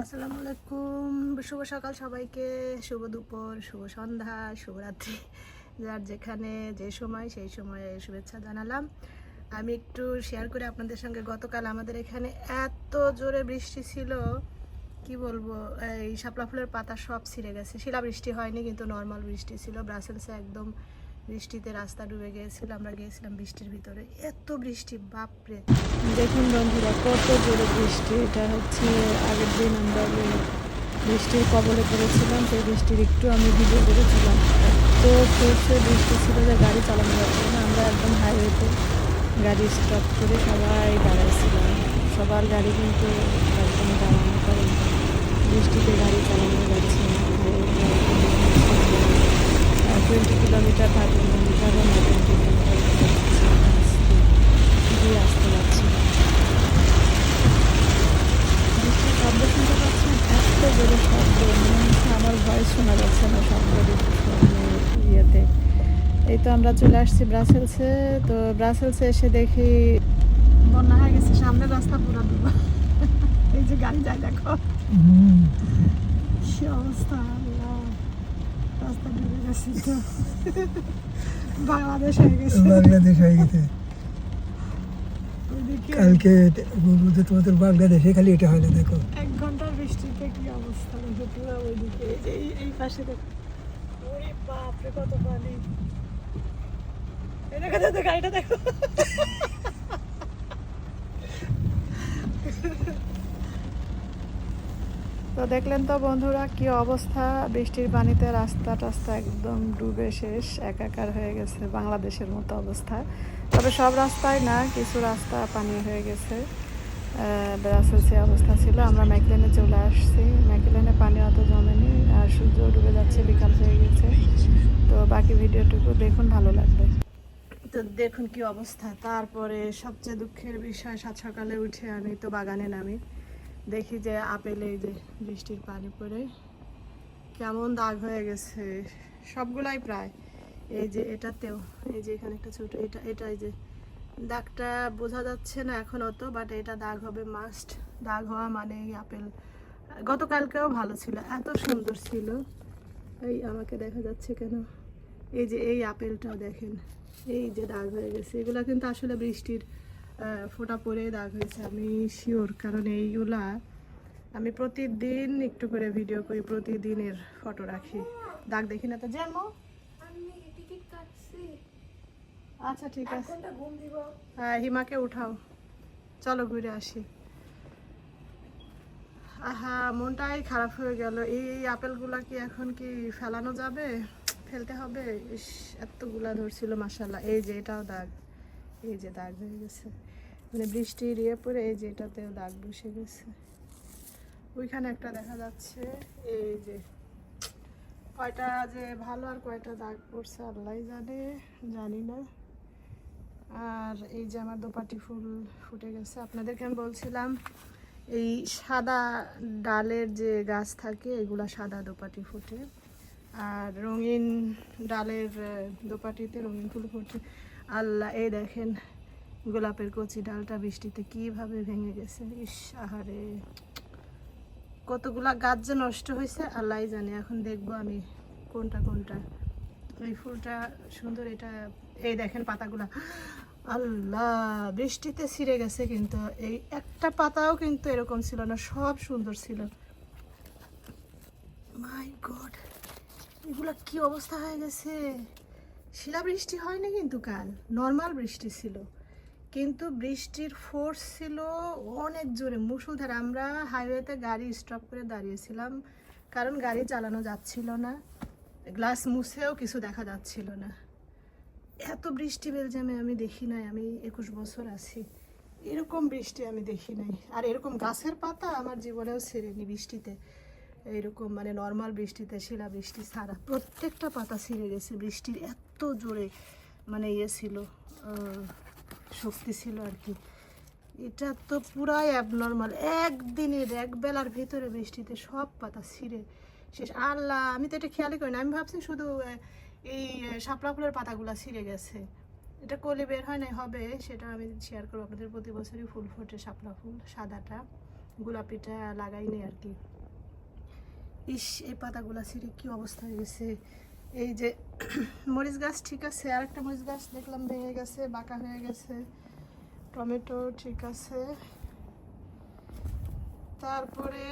আসসালামু আলাইকুম। শুভ সকাল সবাইকে। শুভ দুপুর, শুভ সন্ধ্যা শুভরাত্রি যার যেখানে যে সময়, সেই সময়ে শুভেচ্ছা জানালাম। আমি একটু শেয়ার করে আপনাদের সঙ্গে, গতকাল আমাদের এখানে এত জোরে বৃষ্টি ছিল, কি বলব, এই শাপলা ফুলের পাতা সব ছিঁড়ে গেছে। শিলা বৃষ্টি হয়নি, কিন্তু নর্মাল বৃষ্টি ছিল। ব্রাসেলসে একদম বৃষ্টিতে রাস্তা ডুবে গিয়েছিল, আমরা গিয়েছিলাম বৃষ্টির ভিতরে। এত বৃষ্টি, বাপরে! দেখুন বন্ধুরা, কত জোরে বৃষ্টি। এটা হচ্ছে আগের দিন আমরা বৃষ্টির কবলে পড়েছিলাম, সেই বৃষ্টির একটু আমি ভিডিও করেছিলাম। তো ফোর্সে বৃষ্টি ছিল যে গাড়ি চালানো যাচ্ছে না, আমরা একদম হাইওয়েতে গাড়ি স্টপ করে সবাই দাঁড়াইছিলাম। সবার গাড়ি কিন্তু একদম দাঁড়ানো কারণ বৃষ্টিতে গাড়ি চালানো যাচ্ছে না। টোয়েন্টি কিলোমিটার থার্টি কিলোমিটার বা টোয়েন্টি কিলোমিটার দিয়ে আসতে পারছি শব্দ শুনতে পাচ্ছেন এত জোরে শব্দ মনে হচ্ছে আমার ভয়েস শোনা যাচ্ছে না শব্দ ইয়েতে এই তো আমরা চলে আসছি ব্রাসেলসে তো ব্রাসেলসে এসে দেখি বন্যা হয়ে গেছে সামনে রাস্তা পুরো এই যে গাড়ি যায় দেখো কি অবস্থা গেছে তো বাংলাদেশ হয়ে গেছে। বাংলাদেশ হয়ে গেছে। কালকে বলব যে তোমাদের বাংলাদেশে খালি এটা হয় না দেখো। এক ঘণ্টার বৃষ্টিতে কি অবস্থা দেখো পুরো ওইদিকে এই এই- পাশে দেখো। ওরে বাপরে কত পানি। দেখো দেখো গাড়িটা দেখো। তো দেখলেন তো বন্ধুরা, কি অবস্থা? বৃষ্টির পানিতে রাস্তা টাস্তা একদম ডুবে শেষ, একাকার হয়ে গেছে বাংলাদেশের মতো অবস্থা। তবে সব রাস্তায় না, কিছু রাস্তা পানি হয়ে গেছে। ব্রাসেলসে অবস্থা ছিল। আমরা ম্যাকলেনে চলে আসছি। ম্যাকলেনে পানি অত জমেনি, আর সূর্য ডুবে যাচ্ছে, বিকাল হয়ে গেছে। তো বাকি ভিডিওটুকু দেখুন, ভালো লাগবে। তো দেখুন কি অবস্থা। তারপরে সবচেয়ে দুঃখের বিষয়, সাত সকালে উঠে আমি তো বাগানে নামি। দেখি যে আপেলে এই যে বৃষ্টির পানি পড়ে। কেমন দাগ হয়ে গেছে। সবগুলাই প্রায়। এই যে এটাতেও, এই যে এখানে একটা ছোট, এটা এটা এই যে দাগটা বোঝা যাচ্ছে না এখন অত বাট এটা দাগ হবে মাস্ট দাগ হওয়া মানে এই আপেল। গতকালকেও ভালো ছিল, এত সুন্দর ছিল। এই আমাকে দেখা যাচ্ছে কেন? এই যে এই আপেলটাও দেখেন, এই যে দাগ হয়ে গেছে। এগুলো কিন্তু আসলে বৃষ্টির ফোঁটা পরে দাগ হয়েছে, আমি শিওর কারণ এইগুলা আমি প্রতিদিন একটু করে ভিডিও করি, প্রতিদিনের ফটো রাখি। দাগ দেখি না তো কাটছি আচ্ছা ঠিক আছে। হ্যাঁ হিমাকে উঠাও। চলো ঘুরে আসি। আহা, মনটাই খারাপ হয়ে গেল। এই আপেলগুলা কি এখন কি ফেলানো যাবে? ফেলতে হবে? ইস, এতগুলা ধরছিল মাসাল্লাহ এই যে, এটাও দাগ। এই যে দাগ হয়ে গেছে। মানে বৃষ্টি ইয়ে পরে এই যে এটাতেও দাগ বসে গেছে। ওইখানে একটা দেখা যাচ্ছে, এই যে কয়টা যে ভালো আর কয়টা দাগ পড়ছে আল্লাহ জানে, জানি না। আর এই যে আমার দোপাটি ফুল ফুটে গেছে। আপনাদেরকে আমি বলছিলাম, এই সাদা ডালের যে গাছ থাকে, এগুলা সাদা দোপাটি ফুটে। আর রঙিন ডালের দোপাটিতে রঙিন ফুল ফুটে। আল্লাহ, এই দেখেন গোলাপের কচি ডালটা বৃষ্টিতে কীভাবে ভেঙে গেছে। ইস, আহারে। কতগুলা গাছ যে নষ্ট হয়েছে আল্লাহ জানে। এখন দেখব আমি কোনটা কোনটা। এই ফুলটা সুন্দর, এটা, এই দেখেন পাতাগুলা। আল্লাহ, বৃষ্টিতে ছিঁড়ে গেছে কিন্তু, এই একটা পাতাও কিন্তু এরকম ছিল না, সব সুন্দর ছিল। মাই গড, এগুলা কি অবস্থা হয়ে গেছে? শিলা বৃষ্টি হয়নি কিন্তু কাল। নর্মাল বৃষ্টি ছিল। কিন্তু বৃষ্টির ফোর্স ছিল অনেক জোরে। মুসুলধার আমরা হাইওয়েতে গাড়ি স্টপ করে দাঁড়িয়েছিলাম। কারণ গাড়ি চালানো যাচ্ছিল না। গ্লাস মুছেও কিছু দেখা যাচ্ছিল না। এত বৃষ্টি বেলজিয়ামে আমি দেখি নাই। আমি একুশ বছর আছি। এরকম বৃষ্টি আমি দেখি নাই। আর এরকম গাছের পাতা আমার জীবনেও ছেড়েনি বৃষ্টিতে। এরকম মানে নর্মাল বৃষ্টিতে, শিলা বৃষ্টি ছাড়া প্রত্যেকটা পাতা ছিঁড়ে গেছে। বৃষ্টির এত জোরে মানে ইয়ে ছিল শক্তি ছিল আর কি। এটা তো পুরাই অ্যাবনর্মাল একদিনের এক বেলার ভিতরে বৃষ্টিতে সব পাতা ছিঁড়ে শেষ। আল্লাহ, আমি তো এটা খেয়ালই করি না। আমি ভাবছি শুধু এই শাপলা ফুলের পাতাগুলো ছিঁড়ে গেছে। এটা কলি বের হয় নাই, হবে সেটা আমি শেয়ার করব। আপনাদের প্রতি বছরই ফুল ফোটে শাপলা ফুল, সাদাটা। গোলাপিটা লাগাইনি আর কি। ইস, এই পাতাগুলো ছিঁড়ে কি অবস্থা হয়ে গেছে। এই যে মরিচ গাছ ঠিক আছে আর একটা মরিচ গাছ দেখলাম ভেঙে গেছে, বাঁকা হয়ে গেছে। টমেটো ঠিক আছে। তারপরে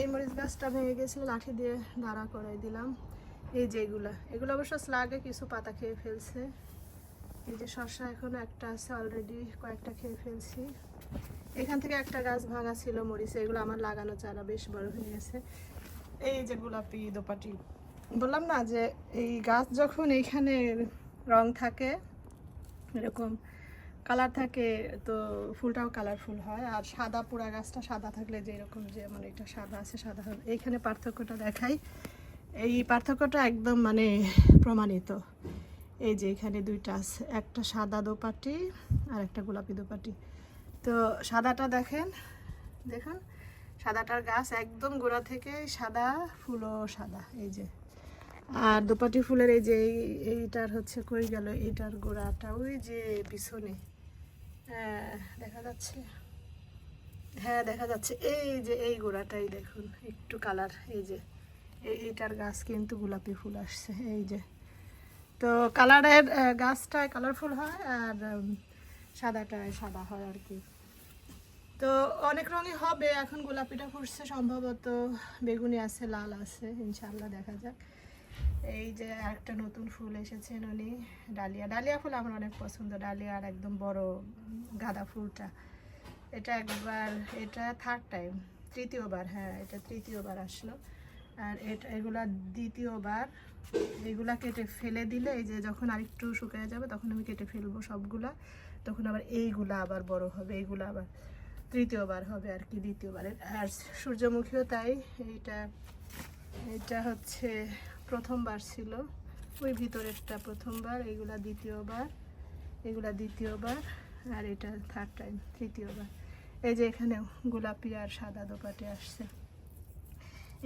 এই মরিচ গাছটা ভেঙে গেছিল, লাঠি দিয়ে দাঁড়া করাই দিলাম। এই যে এগুলা, এগুলো অবশ্য স্লাগে কিছু পাতা খেয়ে ফেলছে। এই যে শসা এখনও একটা আছে অলরেডি কয়েকটা খেয়ে ফেলছি। এখান থেকে একটা গাছ ভাঙা ছিল মরিচ, এগুলো আমার লাগানো চারা বেশ বড় হয়ে গেছে। এই যে গোলাপি দোপাটি। বললাম না যে এই গাছ যখন এইখানে রং থাকে, এরকম কালার থাকে, তো ফুলটাও কালারফুল হয়। আর সাদা পুরা গাছটা সাদা থাকলে যে এরকম যে মানে এটা সাদা আছে, সাদা হবে এইখানে পার্থক্যটা দেখাই। এই পার্থক্যটা একদম মানে প্রমাণিত। এই যে এখানে দুইটা আছে, একটা সাদা দোপাটি আর একটা গোলাপি দোপাটি। তো সাদাটা দেখেন, দেখুন। সাদাটার গাছ একদম গোড়া থেকে সাদা ফুলও সাদা, এই যে। আর দোপাটি ফুলের এই যে, এই- এইটার হচ্ছে কই গেল, এইটার গোড়াটা, ওই যে পিছনে। হ্যাঁ দেখা যাচ্ছে। হ্যাঁ দেখা যাচ্ছে। এই যে, এই গোড়াটাই দেখুন, একটু কালার, এই যে। এই, এইটার গাছ কিন্তু গোলাপি ফুল আসছে, এই যে। তো কালারের গাছটায় কালারফুল হয় আর সাদাটায় সাদা হয় আর কি। তো অনেক রঙই হবে। এখন গোলাপিটা ফুটছে সম্ভবত। বেগুনি আছে, লাল আছে ইনশাল্লাহ দেখা যাক। এই যে একটা নতুন ফুল এসেছে উনি ডালিয়া। ডালিয়া ফুল আমার অনেক পছন্দ। ডালিয়া আর একদম বড় গাঁদা ফুলটা। এটা একবার, এটা থার্ড টাইম তৃতীয়বার হ্যাঁ এটা তৃতীয়বার আসলো। আর এটা, এগুলা দ্বিতীয়বার, এগুলা কেটে ফেলে দিলে এই যে যখন আরেকটু শুকিয়ে যাবে, তখন আমি কেটে ফেলব সবগুলা। তখন আবার এইগুলা আবার বড় হবে, এইগুলা আবার। তৃতীয়বার হবে আর কি দ্বিতীয়বার আর সূর্যমুখীও তাই, এইটা এটা হচ্ছে প্রথমবার ছিল। ওই ভিতরেরটা প্রথমবার, এগুলা দ্বিতীয়বার এগুলা দ্বিতীয়বার, আর এটা থার্ড টাইম তৃতীয়বার। এই যে এখানেও গোলাপি আর সাদা দোপাটে আসছে।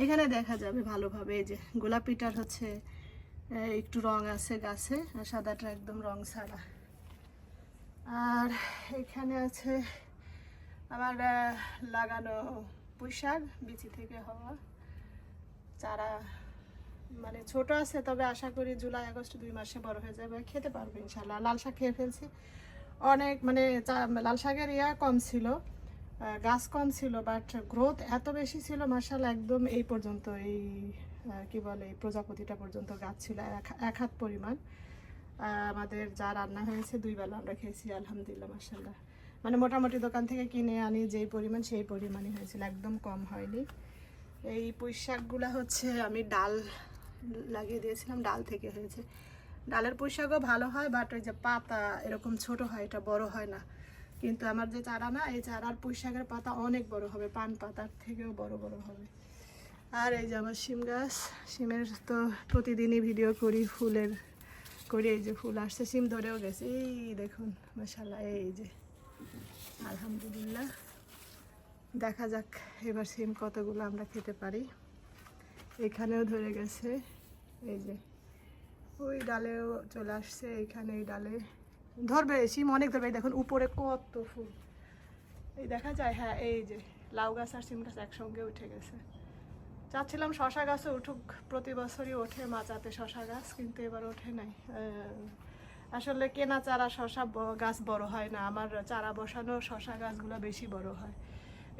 এখানে দেখা যাবে ভালোভাবে, এই যে গোলাপিটার হচ্ছে একটু রং আছে গাছে, আর সাদাটা একদম রং ছাড়া। আর এখানে আছে আমার লাগানো পুঁইশাক, বিচি থেকে হওয়া চারা। মানে ছোট আছে, তবে আশা করি জুলাই, আগস্ট দুই মাসে বড় হয়ে যাবে। খেতে পারবে ইনশাল্লাহ। লাল শাক খেয়ে ফেলছি। অনেক মানে লাল শাকের ইয়া কম ছিল গাছ কম ছিল বাট গ্রোথ এত বেশি ছিল মার্শাল একদম এই পর্যন্ত, এই কি বলে, এই প্রজাপতিটা পর্যন্ত গাছ ছিল, এক হাত পরিমাণ। আমাদের যা রান্না হয়েছে, দুই বেলা আমরা খেয়েছি, আলহামদুলিল্লাহ মার্শাল্লাহ মানে মোটামুটি দোকান থেকে কিনে আনি, যেই পরিমাণ সেই পরিমাণই হয়েছিল, একদম কম হয়নি। এই পুঁই শাকগুলা হচ্ছে আমি ডাল লাগিয়ে দিয়েছিলাম, ডাল থেকে হয়েছে। ডালের পুঁই শাকও ভালো হয় বাট ওই যে পাতা এরকম ছোট হয়, এটা বড় হয় না। কিন্তু আমার যে চারা না, এই চারার পুঁই শাকের পাতা অনেক বড় হবে, পান পাতার থেকেও বড় বড় হবে। আর এই যে আমার শিম গাছ, শিমের তো প্রতিদিনই ভিডিও করি, ফুলের করি, এই যে ফুল আসছে, শিম ধরেও গেছে। এই দেখুন মাসাল্লাহ এই যে। আলহামদুলিল্লাহ। দেখা যাক, এবার সিম কতগুলো আমরা খেতে পারি। এখানেও ধরে গেছে, এই যে। ওই ডালেও চলে আসছে এইখানে এই ডালে। ধরবে সিম অনেক ধরবে দেখুন উপরে কত ফুল। এই দেখা যায় হ্যাঁ এই যে, লাউ গাছ আর সিম গাছ একসঙ্গে উঠে গেছে। চাচ্ছিলাম শশা গাছও উঠুক, প্রতি বছরই ওঠে মাচাতে শশা গাছ, কিন্তু এবার ওঠে নাই। আসলে কেনা চারা শশা গাছ বড় হয় না, আমার চারা বসানো শশা গাছগুলো বেশি বড় হয়।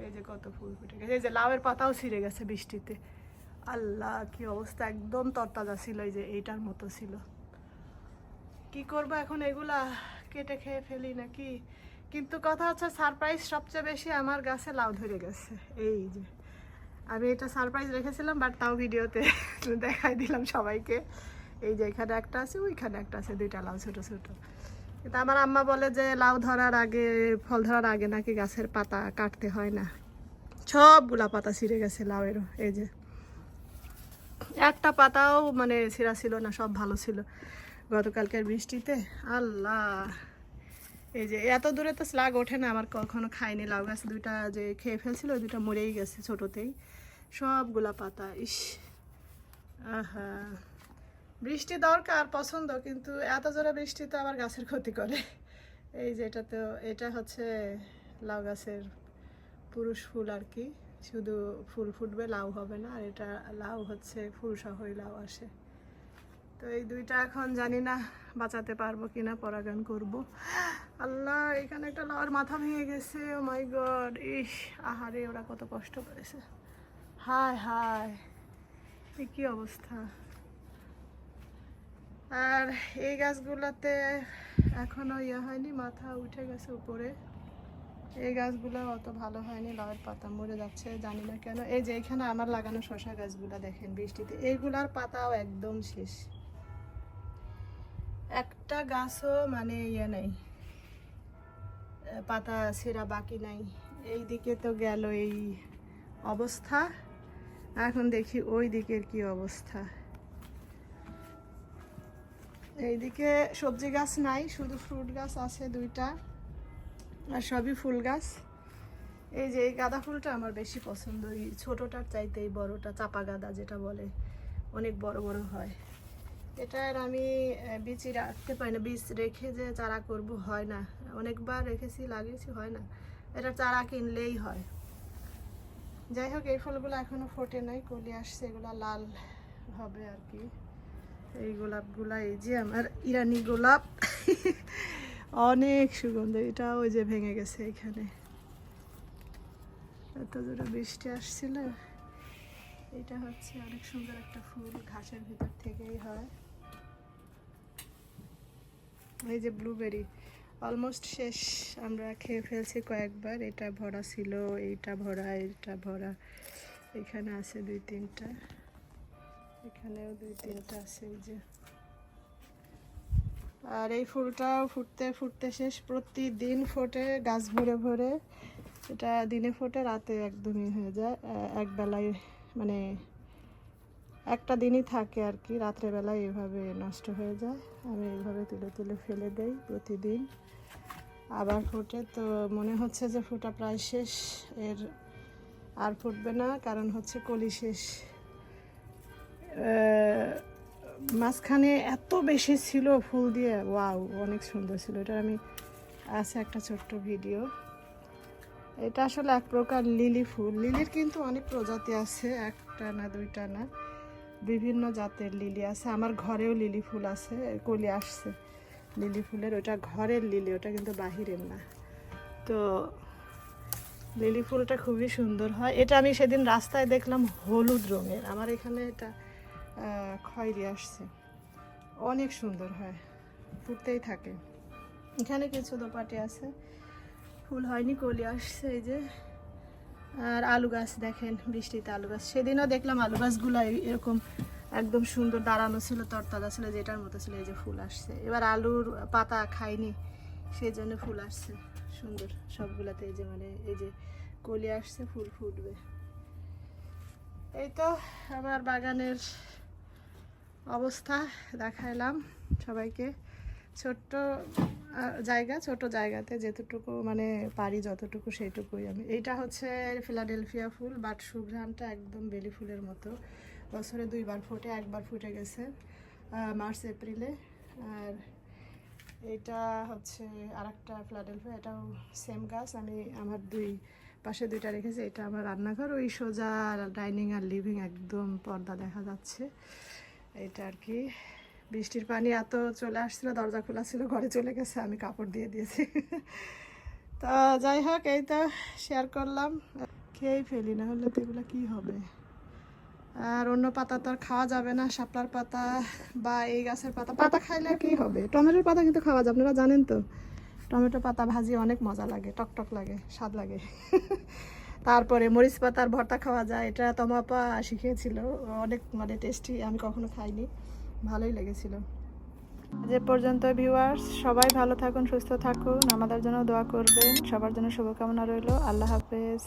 এই যে কত ফুল ফুটে গেছে, এই যে লাউয়ের পাতাও ছিঁড়ে গেছে বৃষ্টিতে। আল্লাহ, কি অবস্থা, একদম তরতাজা ছিল, এই যে এইটার মতো ছিল। কি করব এখন, এগুলা কেটে খেয়ে ফেলি নাকি? কিন্তু কথা হচ্ছে সারপ্রাইজ সবচেয়ে বেশি আমার গাছে লাউ ধরে গেছে। এই যে, আমি এটা সারপ্রাইজ রেখেছিলাম বাট তাও ভিডিওতে দেখাই দিলাম সবাইকে। এই যে এখানে একটা আছে, ওইখানে একটা আছে, দুইটা লাউ ছোট ছোট। কিন্তু আমার আম্মা বলে যে লাউ ধরার আগে, ফল ধরার আগে নাকি গাছের পাতা কাটতে হয় না। সবগুলা পাতা ছিঁড়ে গেছে লাউয়েরও, এই যে। একটা পাতাও মানে ছিঁড়া ছিল না, সব ভালো ছিল। গতকালকের বৃষ্টিতে, আল্লাহ। এই যে, এত দূরে তো স্লাগ ওঠে না, আমার কখনো খাইনি লাউ গাছ। দুইটা যে খেয়ে ফেলছিল, ওই দুইটা মরেই গেছে ছোটোতেই। সবগুলা পাতা, ইস। আহা। বৃষ্টি দরকার, পছন্দ, কিন্তু এত জোরে বৃষ্টি তো আবার গাছের ক্ষতি করে। এই যে এটা তো, এটা হচ্ছে লাউ গাছের পুরুষ ফুল আর কি। শুধু ফুল ফুটবে, লাউ হবে না, আর এটা লাউ হচ্ছে ফুল সহই লাউ আসে। তো এই দুইটা এখন জানি না বাঁচাতে পারব কিনা পরাগান করব। আল্লাহ, এখানে একটা লাউর মাথা ভেঙে গেছে ও মাই গড ইস, আহারে, ওরা কত কষ্ট করেছে। হায় হায় কি অবস্থা? আর এই গাছগুলোতে এখনও ইয়ে হয়নি, মাথা উঠে গেছে উপরে। এই গাছগুলো অত ভালো হয়নি লাউয়ের পাতা মরে যাচ্ছে, জানি না কেন। এই যে এখানে আমার লাগানো শশা গাছগুলো দেখেন বৃষ্টিতে, এইগুলার পাতাও একদম শেষ। একটা গাছও মানে ইয়ে নেই, পাতা ছেঁড়া বাকি নাই। এই দিকে তো গেল এই অবস্থা, এখন দেখি ওই দিকের কি অবস্থা। এইদিকে সবজি গাছ নাই, শুধু ফ্রুট গাছ আছে দুইটা, আর সবই ফুল গাছ। এই যে এই গাঁদা ফুলটা আমার বেশি পছন্দ, এই ছোটোটার চাইতে এই বড়টা, চাপা গাঁদা যেটা বলে, অনেক বড় বড় হয়। এটার আমি বীজই রাখতে পারি না বীজ রেখে যে চারা করব হয় না। অনেকবার রেখেছি, লাগিয়েছি, হয় না। এটা চারা কিনলেই হয়। যাই হোক, এই ফুলগুলো এখনও ফোটে নাই, কলি আসছে, এগুলো লাল হবে আর কি। এই গোলাপগুলা, এই যে আমার ইরানি গোলাপ। অনেক সুগন্ধ, এটা ওই যে ভেঙে গেছে এখানে। এত জোরে বৃষ্টি আসছিল। এটা হচ্ছে অনেক সুন্দর একটা ফুল, ঘাসের ভিতর থেকেই হয়। এই যে ব্লুবেরি অলমোস্ট শেষ। আমরা খেয়ে ফেলছি কয়েকবার, এটা ভরা ছিল, এইটা ভরা এইটা ভরা। এখানে আছে দুই তিনটা। এখানেও দুই তিনটা আছে, এই যে। আর এই ফুলটাও ফুটতে ফুটতে শেষ। প্রতিদিন ফোটে, গাছ ভরে ভরে। এটা দিনে ফোটে, রাতে একদমই হয়ে যায়। এক বেলায় মানে একটা দিনই থাকে আর কি। রাত্রেবেলায় এভাবে নষ্ট হয়ে যায়। আমি এইভাবে তুলে তুলে ফেলে দেই প্রতিদিন। আবার ফোটে, তো মনে হচ্ছে যে ফোটা প্রায় শেষ। এর আর ফুটবে না, কারণ হচ্ছে কলি শেষ। মাঝখানে এত বেশি ছিল ফুল দিয়ে। ওয়াও, অনেক সুন্দর ছিল। এটা আমি, আছে একটা ছোট্ট ভিডিও। এটা আসলে এক প্রকার লিলি ফুল। লিলির কিন্তু অনেক প্রজাতি আছে, একটা না, দুইটা না। বিভিন্ন জাতের লিলি আছে। আমার ঘরেও লিলি ফুল আছে, কলি আসছে লিলি ফুলের। ওটা ঘরের লিলি, ওটা কিন্তু বাহিরের না। তো লিলি ফুলটা খুবই সুন্দর হয়। এটা আমি সেদিন রাস্তায় দেখলাম হলুদ রঙের। আমার এখানে এটা খয়েরি আসছে। অনেক সুন্দর হয়, ফুটতেই থাকে। এখানে কিছু দোপাটি আছে, ফুল হয়নি, কলি আসছে এই যে। আর আলু গাছ দেখেন, বৃষ্টিতে আলু গাছ। সেদিনও দেখলাম আলু গাছগুলো এরকম একদম সুন্দর দাঁড়ানো ছিল, তরতাজা ছিল, যেটার মতো ছিল, এই যে ফুল আসছে। এবার আলুর পাতা খাইনি সেই জন্য ফুল আসছে, সুন্দর। সবগুলাতে এই যে মানে এই যে কলি আসছে, ফুল ফুটবে। এই তো আমার বাগানের অবস্থা দেখাইলাম সবাইকে। ছোট্ট জায়গা, ছোট জায়গাতে যেতটুকু মানে পারি যতটুকু সেইটুকুই আমি। এইটা হচ্ছে ফিলাডেলফিয়া ফুল, বাট সুঘ্রাণটা একদম বেলি ফুলের মতো। বছরে দুইবার ফুটে, একবার ফুটে গেছে মার্চ, এপ্রিলে। আর এইটা হচ্ছে আরেকটা ফিলাডেলফিয়া, এটাও সেম গাছ। আমি আমার দুই পাশে দুইটা রেখেছি, এটা আমার রান্নাঘর। ওই সোজা ডাইনিং আর লিভিং একদম পর্দা দেখা যাচ্ছে। এটা আর কি। বৃষ্টির পানি এত চলে আসছিল, দরজা খোলা ছিল, ঘরে চলে গেছে, আমি কাপড় দিয়ে দিয়েছি। তো যাই হোক, এই তো শেয়ার করলাম। খেয়েই ফেলি, না হলে তো এগুলো কী হবে? আর অন্য পাতা তো আর খাওয়া যাবে না, শাপলার পাতা বা এই গাছের পাতা। পাতা খাইলে কি হবে? টমেটোর পাতা কিন্তু খাওয়া যাবে, আপনারা জানেন তো। টমেটো পাতা ভাজি অনেক মজা লাগে, টকটক লাগে, স্বাদ লাগে। তারপরে মরিচ পাতার ভর্তা খাওয়া যায়, এটা তমাপা শিখিয়েছিল অনেক মানে টেস্টি আমি কখনো খাইনি। ভালোই লেগেছিল। যে পর্যন্ত ভিউয়ার্স সবাই ভালো থাকুন, সুস্থ থাকুন। আমাদের জন্য দোয়া করবেন। সবার জন্য শুভকামনা রইল। আল্লাহ হাফেজ।